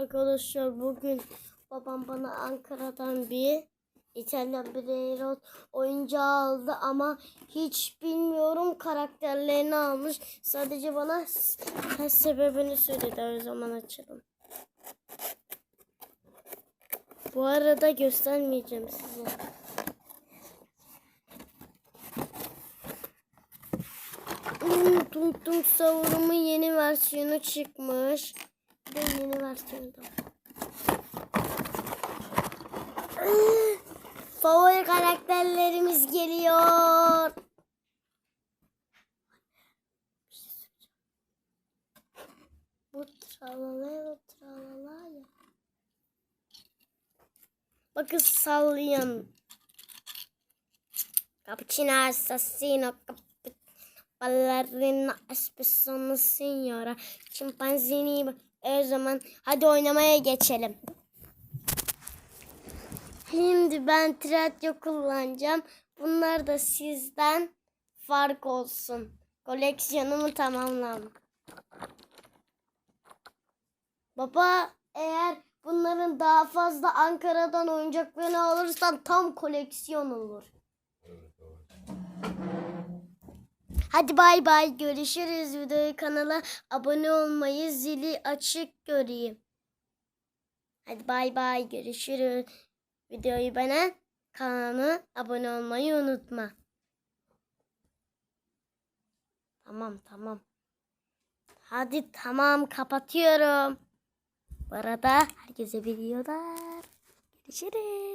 Arkadaşlar bugün babam bana Ankara'dan bir İtalyan bir Eros oyuncağı aldı ama hiç bilmiyorum karakterlerini almış. Sadece bana s- sebebini söyledi o zaman açalım. Bu arada göstermeyeceğim size. Hmm, Tung Tung Savurum'un yeni versiyonu çıkmış. De yeni versiyonu da. var. Favori karakterlerimiz geliyor. Tralala bu tralala ya. Bakın sallayan. Cappuccino assassino. Ballerina espresso signora. Çimpanzini. O zaman hadi oynamaya geçelim. Şimdi ben tiyatro kullanacağım. Bunlar da sizden fark olsun. Koleksiyonumu tamamlam. Baba eğer bunların daha fazla Ankara'dan oyuncaklarını alırsan tam koleksiyon olur. Hadi bay bay görüşürüz. Videoyu kanala abone olmayı zili açık göreyim. Hadi bay bay görüşürüz. Videoyu bana kanalıma abone olmayı unutma. Tamam tamam. Hadi tamam kapatıyorum. Bu arada herkese videolar. Görüşürüz.